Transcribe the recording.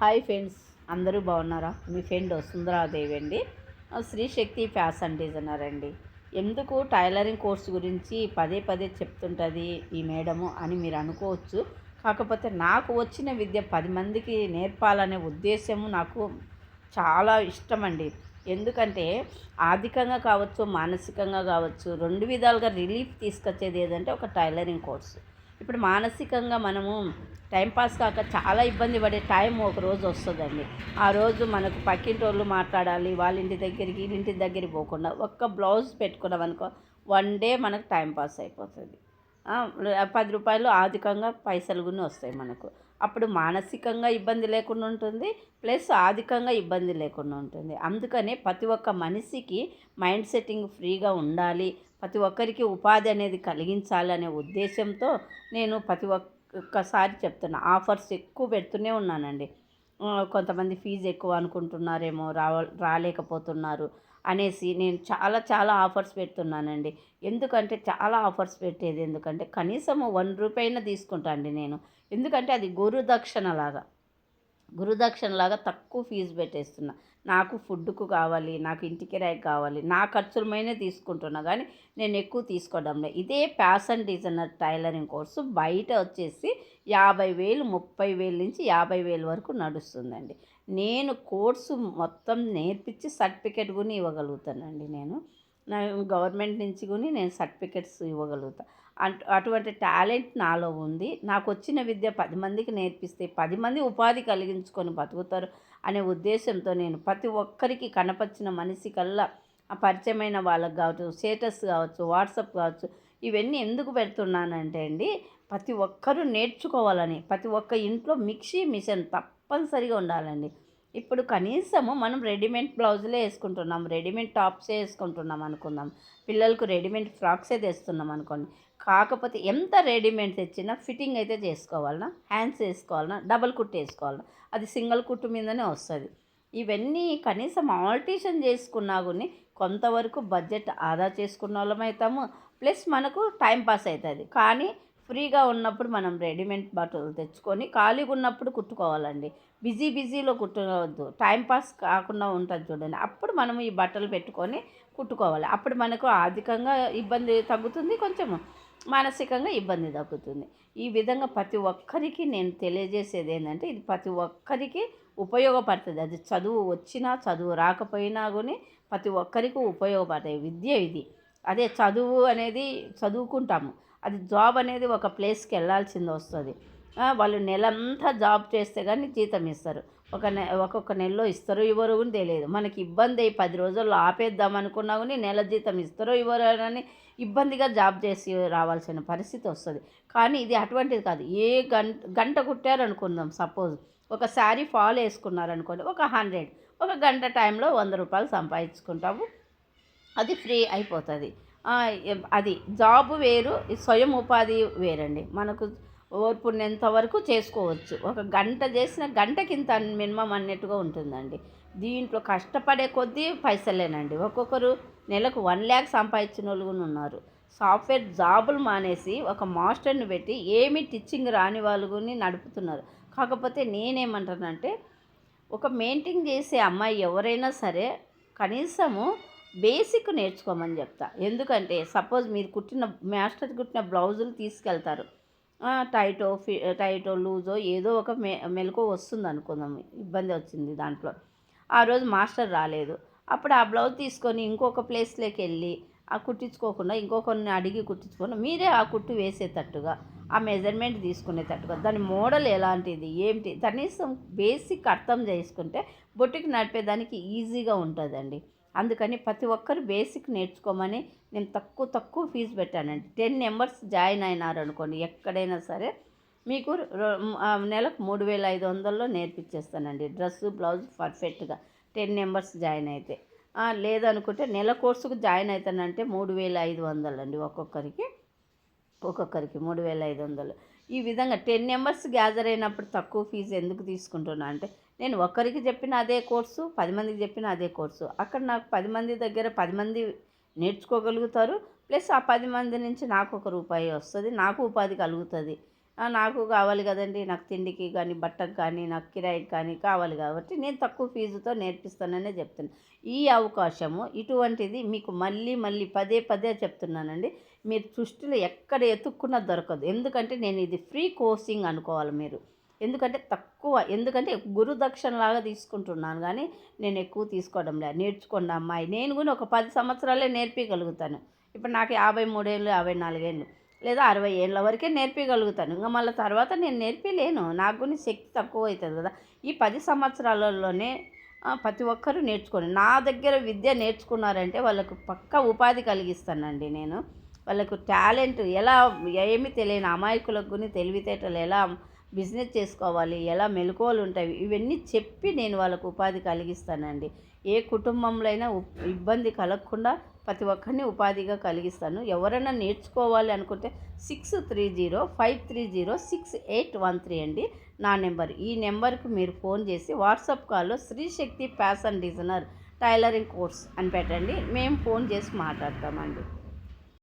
Hi friends అందరూ బాగున్నారా? మీ friend సుందరాదేవి అండి. ఆ, శ్రీ శక్తి ఫ్యాషన్ డిజైనర్ అండి. ఎందుకు టైలరింగ్ కోర్స్ గురించి పదే పదే చెప్తుంటుంది ఈ మేడము అని మీరు అనుకోవచ్చు. కాకపోతే నాకు వచ్చిన విద్య పది మందికి నేర్పాలనే ఉద్దేశము నాకు చాలా ఇష్టం అండి ఎందుకంటే ఆర్థికంగా కావచ్చు మానసికంగా కావచ్చు రెండు విధాలుగా రిలీఫ్ తీసుకొచ్చేది ఏదంటే ఒక టైలరింగ్ కోర్సు. ఇప్పుడు మానసికంగా మనము టైంపాస్ కాక చాలా ఇబ్బంది పడే టైం ఒక రోజు వస్తుందండి. ఆ రోజు మనకు పక్కింటి వాళ్ళు మాట్లాడాలి వాళ్ళ ఇంటి దగ్గరికి ఇంటి దగ్గరికి పోకుండా ఒక్క బ్లౌజ్ పెట్టుకున్నాం అనుకో వన్ డే మనకు టైం పాస్ అయిపోతుంది. పది రూపాయలు ఆర్థికంగా పైసలు కూడా వస్తాయి మనకు. అప్పుడు మానసికంగా ఇబ్బంది లేకుండా ఉంటుంది ప్లస్ ఆర్థికంగా ఇబ్బంది లేకుండా ఉంటుంది. అందుకనే ప్రతి ఒక్క మనిషికి మైండ్ సెట్టింగ్ ఫ్రీగా ఉండాలి. ప్రతి ఒక్కరికి ఉపాధి అనేది కలిగించాలనే ఉద్దేశంతో నేను ప్రతి ఒక్కసారి చెప్తున్నా ఆఫర్స్ ఎక్కువ పెడుతూనే ఉన్నానండి. కొంతమంది ఫీజు ఎక్కువ అనుకుంటున్నారేమో రావ రాలేకపోతున్నారు. అనేసి నేను చాలా చాలా ఆఫర్స్ పెడుతున్నానండి. ఎందుకంటే చాలా ఆఫర్స్ పెట్టేది ఎందుకంటే కనీసం వన్ రూపాయి అయినా తీసుకుంటా అండి నేను. ఎందుకంటే అది గురుదక్షిణ లాగా. గురుదక్షిణలాగా తక్కువ ఫీజు పెట్టేస్తున్నా. నాకు ఫుడ్కు కావాలి నాకు ఇంటికి కిరాయికి కావాలి నా ఖర్చులమైనే తీసుకుంటున్నా కానీ నేను ఎక్కువ తీసుకోవడం లేదు. ఇదే ఫ్యాషన్ డిజైనర్ టైలరింగ్ కోర్సు బయట వచ్చేసి యాభై వేలు ముప్పై వేలు నుంచి యాభై వేలు వరకు నడుస్తుందండి. నేను కోర్సు మొత్తం నేర్పించి సర్టిఫికెట్ కూడా ఇవ్వగలుగుతానండి నేను. గవర్నమెంట్ నుంచి కూడా నేను సర్టిఫికెట్స్ ఇవ్వగలుగుతాను అటువంటి టాలెంట్ నాలో ఉంది. నాకు వచ్చిన విద్య పది మందికి నేర్పిస్తే పది మంది ఉపాధి కలిగించుకొని బతుకుతారు అనే ఉద్దేశంతో నేను ప్రతి ఒక్కరికి కనపరిచిన మనిషి కల్లా ఆ పరిచయమైన వాళ్ళకి కావచ్చు స్టేటస్ కావచ్చు వాట్సాప్ కావచ్చు ఇవన్నీ ఎందుకు పెడుతున్నానంటే అండి ప్రతి ఒక్కరూ నేర్చుకోవాలని ప్రతి ఒక్క ఇంట్లో మిక్సీ మిషన్ తప్పనిసరిగా ఉండాలండి. ఇప్పుడు కనీసము మనం రెడీమేడ్ బ్లౌజులే వేసుకుంటున్నాం రెడీమేడ్ టాప్సే వేసుకుంటున్నాం అనుకుందాం. పిల్లలకు రెడీమేడ్ ఫ్రాక్సే తెస్తున్నాం అనుకోండి. కాకపోతే ఎంత రెడీమేడ్ తెచ్చినా ఫిట్టింగ్ అయితే చేసుకోవాలన్నా హ్యాండ్స్ వేసుకోవాలన్నా డబల్ కుట్టు వేసుకోవాలన్నా అది సింగిల్ కుట్టు మీదనే వస్తుంది. ఇవన్నీ కనీసం ఆల్టేషన్ చేసుకున్నా కానీ కొంతవరకు బడ్జెట్ ఆదా చేసుకున్న వాళ్ళం అవుతాము ప్లస్ మనకు టైం పాస్ అవుతుంది కానీ ఫ్రీగా ఉన్నప్పుడు మనం రెడీమేడ్ బట్టలు తెచ్చుకొని ఖాళీగా ఉన్నప్పుడు కుట్టుకోవాలండి. బిజీ బిజీలో కుట్టవద్దు. టైం పాస్ కాకుండా ఉంటుంది చూడండి. అప్పుడు మనం ఈ బట్టలు పెట్టుకొని కుట్టుకోవాలి. అప్పుడు మనకు ఆర్థికంగా ఇబ్బంది తగ్గుతుంది కొంచెం మానసికంగా ఇబ్బంది తగ్గుతుంది. ఈ విధంగా ప్రతి ఒక్కరికి నేను తెలియజేసేది ఏంటంటే ఇది ప్రతి ఒక్కరికి ఉపయోగపడుతుంది. అది చదువు వచ్చినా చదువు రాకపోయినా కానీ ప్రతి ఒక్కరికి ఉపయోగపడతాయి విద్య ఇది. అదే చదువు అనేది చదువుకుంటాము. అది జాబ్ అనేది ఒక ప్లేస్కి వెళ్ళాల్సింది వస్తుంది. వాళ్ళు నెలంతా జాబ్ చేస్తే కానీ జీతం ఇస్తారు. ఒక నె ఒక్కొక్క నెలలో ఇస్తారో ఇవ్వరు అని తెలియదు. మనకి ఇబ్బంది అయ్యి పది రోజుల్లో ఆపేద్దాం అనుకున్నా కానీ నెల జీతం ఇస్తారో ఇవ్వరు అని ఇబ్బందిగా జాబ్ చేసి రావాల్సిన పరిస్థితి వస్తుంది. కానీ ఇది అటువంటిది కాదు. ఏ గంట గంట కుట్టారనుకుందాం సపోజ్. ఒక శారీ ఫాల్ వేసుకున్నారనుకోండి ఒక హండ్రెడ్. ఒక గంట టైంలో వంద రూపాయలు సంపాదించుకుంటాము. అది ఫ్రీ అయిపోతుంది. అది జాబ్ వేరు స్వయం ఉపాధి వేరండి. మనకు ఓర్పున్నంత వరకు చేసుకోవచ్చు. ఒక గంట చేసిన గంటకింత మినిమం అన్నట్టుగా ఉంటుందండి. దీంట్లో కష్టపడే కొద్దీ పైసలేనండి. ఒక్కొక్కరు నెలకు వన్ ల్యాక్ సంపాదించిన వాళ్ళు కూడా ఉన్నారు. సాఫ్ట్వేర్ జాబులు మానేసి ఒక మాస్టర్ని పెట్టి ఏమి టీచింగ్ రాని వాళ్ళు నడుపుతున్నారు. కాకపోతే నేనేమంటానంటే ఒక మెయింటైన్ చేసే అమ్మాయి ఎవరైనా సరే కనీసము బేసిక్ నేర్చుకోమని చెప్తా. ఎందుకంటే సపోజ్ మీరు కుట్టిన మాస్టర్ కుట్టిన బ్లౌజులు తీసుకెళ్తారు. టైటో ఫి టైటో లూజో ఏదో ఒక మె మెలకు వస్తుంది అనుకుందాం. ఇబ్బంది వచ్చింది దాంట్లో. ఆ రోజు మాస్టర్ రాలేదు. అప్పుడు ఆ బ్లౌజ్ తీసుకొని ఇంకొక ప్లేస్లోకి వెళ్ళి ఆ కుట్టించుకోకుండా ఇంకొకరిని అడిగి కుట్టించుకొని మీరే ఆ కుట్టు వేసేటట్టుగా ఆ మెజర్మెంట్ తీసుకునేటట్టుగా. దాని మోడల్ ఎలాంటిది ఏంటి? కనీసం బేసిక్ అర్థం చేసుకుంటే బొట్టుకి నడిపేదానికి ఈజీగా ఉంటుందండి. అందుకని ప్రతి ఒక్కరు బేసిక్ నేర్చుకోమని నేను తక్కువ తక్కువ ఫీజు పెట్టానండి. టెన్ మెంబర్స్ జాయిన్ అయినారు అనుకోండి ఎక్కడైనా సరే మీకు నెలకు మూడు వేల ఐదు వందల్లో నేర్పించేస్తానండి డ్రెస్సు బ్లౌజ్ పర్ఫెక్ట్గా టెన్ మెంబర్స్ జాయిన్ అయితే. లేదనుకుంటే నెల కోర్సుకు జాయిన్ అవుతానంటే మూడు వేల ఐదు వందలు అండి ఒక్కొక్కరికి. ఒక్కొక్కరికి మూడు వేల ఐదు వందలు. ఈ విధంగా టెన్ మెంబర్స్ గ్యాదర్ అయినప్పుడు తక్కువ ఫీజు ఎందుకు తీసుకుంటున్నా? అంటే నేను ఒక్కరికి చెప్పిన అదే కోర్సు పది మందికి చెప్పిన అదే కోర్సు. అక్కడ నాకు పది మంది దగ్గర పది మంది నేర్చుకోగలుగుతారు. ప్లస్ ఆ పది మంది నుంచి నాకు ఒక రూపాయి వస్తుంది. నాకు ఉపాధి కలుగుతుంది. నాకు కావాలి కదండి. నాకు తిండికి కానీ బట్టకు కానీ నాకు కిరాయికి కానీ కావాలి కాబట్టి నేను తక్కువ ఫీజుతో నేర్పిస్తాననే చెప్తాను ఈ అవకాశము ఇటువంటిది మీకు మళ్ళీ మళ్ళీ పదే పదే చెప్తున్నానండి. మీరు సృష్టిలో ఎక్కడ ఎతుక్కున్నా దొరకదు. ఎందుకంటే నేను ఇది ఫ్రీ కోర్సింగ్ అనుకోవాలి మీరు. ఎందుకంటే తక్కువ ఎందుకంటే గురుదక్షిణలాగా తీసుకుంటున్నాను కానీ నేను ఎక్కువ తీసుకోవడం లేదు. నేర్చుకోండి అమ్మాయి. నేను కూడా ఒక పది సంవత్సరాలే నేర్పించగలుగుతాను ఇప్పుడు నాకు యాభై మూడేళ్ళు యాభై నాలుగేళ్ళు లేదా అరవై ఏళ్ళ వరకే నేర్పించగలుగుతాను ఇంకా మళ్ళీ తర్వాత నేను నేర్పలేను. నాకు కూడా శక్తి తక్కువ అవుతుంది కదా. ఈ పది సంవత్సరాలలోనే ప్రతి ఒక్కరూ నేర్చుకోండి. నా దగ్గర విద్య నేర్చుకున్నారంటే వాళ్ళకు పక్కా ఉపాధి కలిగిస్తానండి నేను. వాళ్ళకు టాలెంట్ ఎలా ఏమి తెలియని అమాయకులకు కూడా తెలివితేటలు ఎలా బిజినెస్ చేసుకోవాలి ఎలా మెలకువలు ఉంటాయి ఇవన్నీ చెప్పి నేను వాళ్ళకు ఉపాధి కలిగిస్తానండి. ఏ కుటుంబంలో అయినా ఇబ్బంది కలగకుండా ప్రతి ఒక్కరిని ఉపాధిగా కలిగిస్తాను. ఎవరైనా నేర్చుకోవాలి అనుకుంటే six three zero five three zero six eight one three అండి నా నెంబర్. ఈ నెంబర్కి మీరు ఫోన్ చేసి వాట్సాప్ కాల్లో Shrishakti fashion designer tailoring course అని పెట్టండి. మేము ఫోన్ చేసి మాట్లాడతామండి.